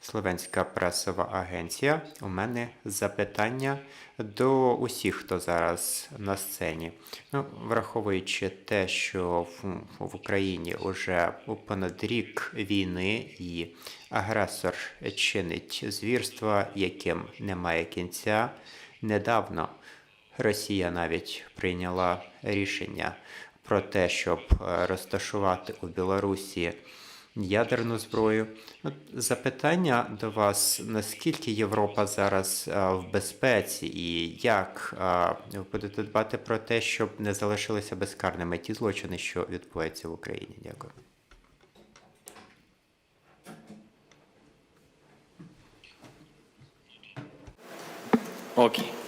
Словенська пресова агенція. У мене запитання до усіх, хто зараз на сцені. Ну, враховуючи те, що в, в Україні вже понад рік війни і агресор чинить звірства, яким немає кінця. Недавно Росія навіть прийняла рішення про те, щоб е, розташувати у Білорусі ядерну зброю. Запитання до вас: наскільки Європа зараз е, в безпеці, і як е, ви будете дбати про те, щоб не залишилися безкарними ті злочини, що відбуваються в Україні? Дякую. Окей.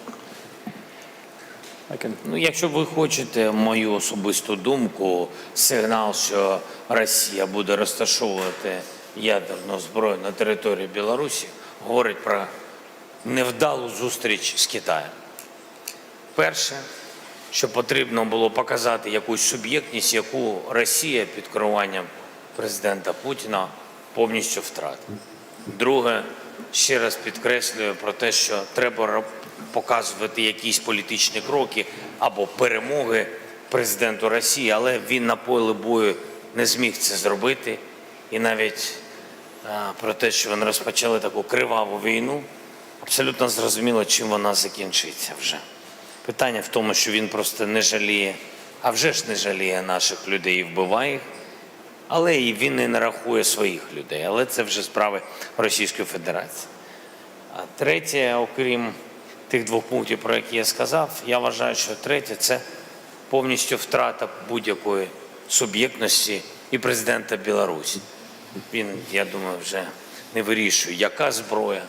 Ну, якщо ви хочете мою особисту думку, сигнал, що Росія буде розташовувати ядерну зброю на території Білорусі, говорить про невдалу зустріч з Китаєм. Перше, що потрібно було показати якусь суб'єктність, яку Росія під керуванням президента Путіна повністю втратила. Друге, ще раз підкреслюю про те, що треба показувати якісь політичні кроки або перемоги президенту Росії, але він на полі бою не зміг це зробити. І навіть а, про те, що вони розпочали таку криваву війну, абсолютно зрозуміло, чим вона закінчиться вже. Питання в тому, що він просто не жаліє, а вже ж не жаліє наших людей і вбиває їх. Але і він не рахує своїх людей. Але це вже справи Російської Федерації. А третє, окрім тих двох пунктів, про які я сказав, я вважаю, що третє це повністю втрата будь-якої суб'єктності і президента Білорусі. Він, я думаю, вже не вирішує, яка зброя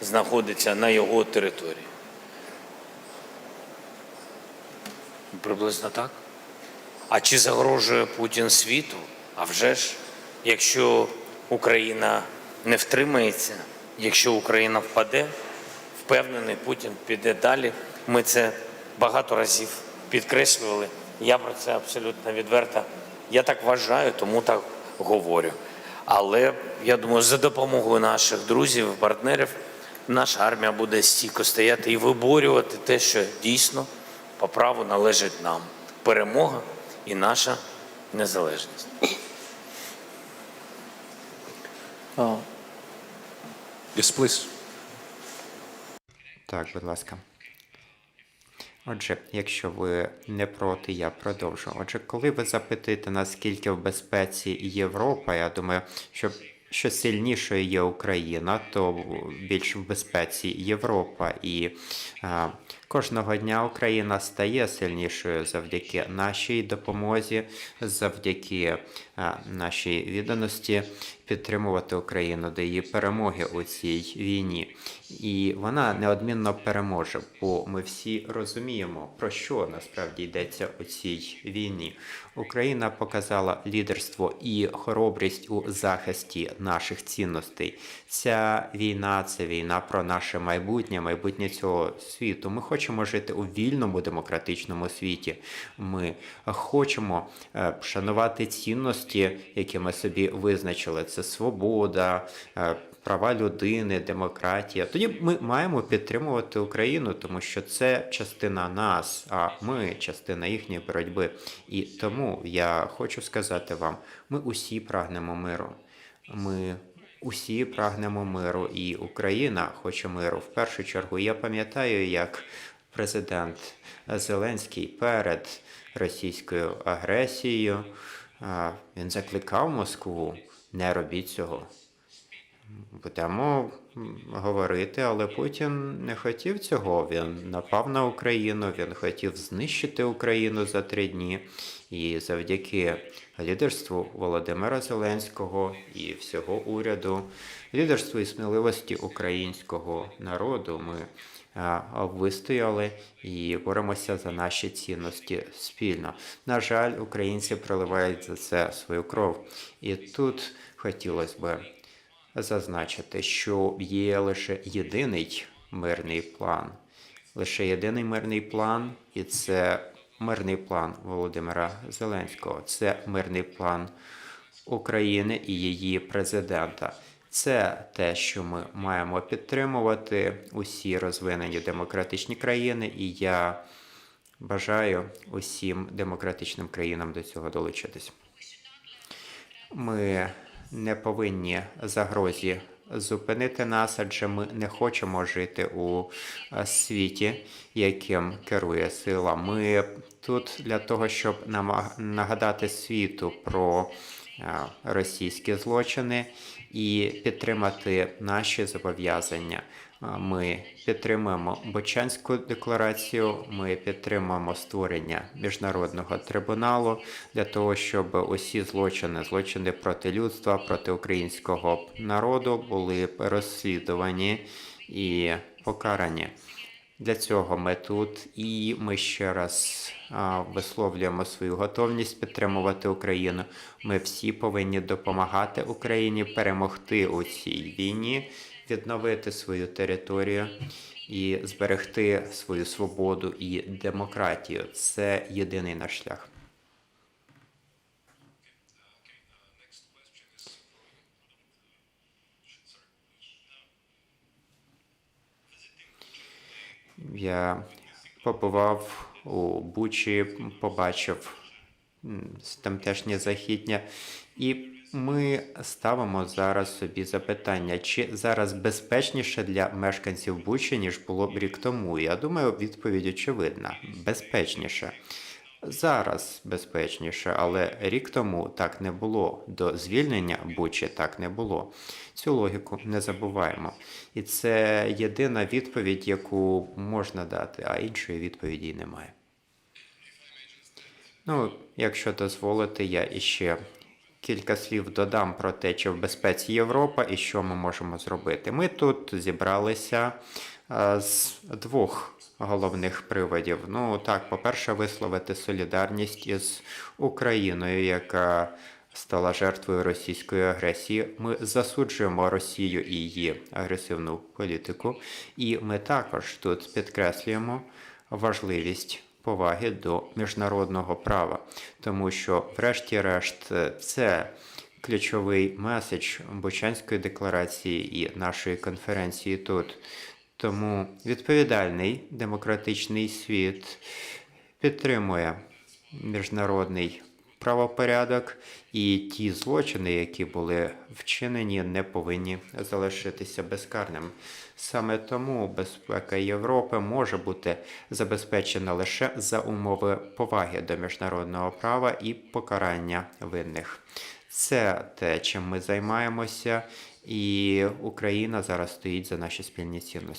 знаходиться на його території. Приблизно так. А чи загрожує Путін світу? А вже ж, якщо Україна не втримається, якщо Україна впаде, впевнений, Путін піде далі. Ми це багато разів підкреслювали. Я про це абсолютно відверто. Я так вважаю, тому так говорю. Але я думаю, за допомогою наших друзів, партнерів, наша армія буде стійко стояти і виборювати те, що дійсно по праву належить нам. Перемога і наша незалежність. Yes, please. Так, будь ласка. Отже, якщо ви не проти, я продовжу. Отже, коли ви запитуєте, наскільки в безпеці Європа, я думаю, що, що сильнішою є Україна, то більш в безпеці Європа. І а, кожного дня Україна стає сильнішою завдяки нашій допомозі, завдяки нашій відданості підтримувати Україну до її перемоги у цій війні. І вона неодмінно переможе, бо ми всі розуміємо, про що насправді йдеться у цій війні. Україна показала лідерство і хоробрість у захисті наших цінностей. Ця війна це війна про наше майбутнє, майбутнє цього світу. Ми хочемо жити у вільному демократичному світі. Ми хочемо е, шанувати цінності, які ми собі визначили. Це свобода, е, права людини, демократія. Тоді ми маємо підтримувати Україну, тому що це частина нас, а ми частина їхньої боротьби. І тому я хочу сказати вам: ми усі прагнемо миру. Ми усі прагнемо миру, і Україна хоче миру. В першу чергу я пам'ятаю, як президент Зеленський перед російською агресією він закликав Москву не робіть цього. М, говорити, але Путін не хотів цього. Він напав на Україну, він хотів знищити Україну за три дні. І завдяки лідерству Володимира Зеленського і всього уряду, лідерству і сміливості українського народу, ми вистояли і боремося за наші цінності спільно. На жаль, українці проливають за це свою кров. І тут хотілося би зазначити, що є лише єдиний мирний план. Лише єдиний мирний план, і це мирний план Володимира Зеленського. Це мирний план України і її президента. Це те, що ми маємо підтримувати усі розвинені демократичні країни, і я бажаю усім демократичним країнам до цього долучитись. Ми не повинні загрозі зупинити нас, адже ми не хочемо жити у е, світі, яким керує сила. Ми тут для того, щоб нама- нагадати світу про е, російські злочини і підтримати наші зобов'язання. Ми підтримуємо Бочанську декларацію. Ми підтримуємо створення міжнародного трибуналу для того, щоб усі злочини, злочини проти людства, проти українського народу були розслідувані і покарані. Для цього ми тут, і ми ще раз висловлюємо свою готовність підтримувати Україну. Ми всі повинні допомагати Україні перемогти у цій війні, відновити свою територію і зберегти свою свободу і демократію. Це єдиний наш шлях. Я побував у Бучі, побачив тамтешнє західня, і ми ставимо зараз собі запитання, чи зараз безпечніше для мешканців Бучі, ніж було б рік тому. Я думаю, відповідь очевидна: безпечніше. Зараз безпечніше, але рік тому так не було. До звільнення Бучі так не було. Цю логіку не забуваємо. І це єдина відповідь, яку можна дати, а іншої відповіді немає. Ну, якщо дозволите, я іще кілька слів додам про те, чи в безпеці Європа і що ми можемо зробити. Ми тут зібралися е, з двох головних приводів. Ну так, по-перше, висловити солідарність із Україною, яка стала жертвою російської агресії. Ми засуджуємо Росію і її агресивну політику, і ми також тут підкреслюємо важливість поваги до міжнародного права, тому що, врешті-решт, це ключовий меседж Бучанської декларації і нашої конференції тут. Тому відповідальний демократичний світ підтримує міжнародний правопорядок, і ті злочини, які були вчинені, не повинні залишитися безкарним. Саме тому безпека Європи може бути забезпечена лише за умови поваги до міжнародного права і покарання винних. Це те, чим ми займаємося, і Україна зараз стоїть за наші спільні цінності.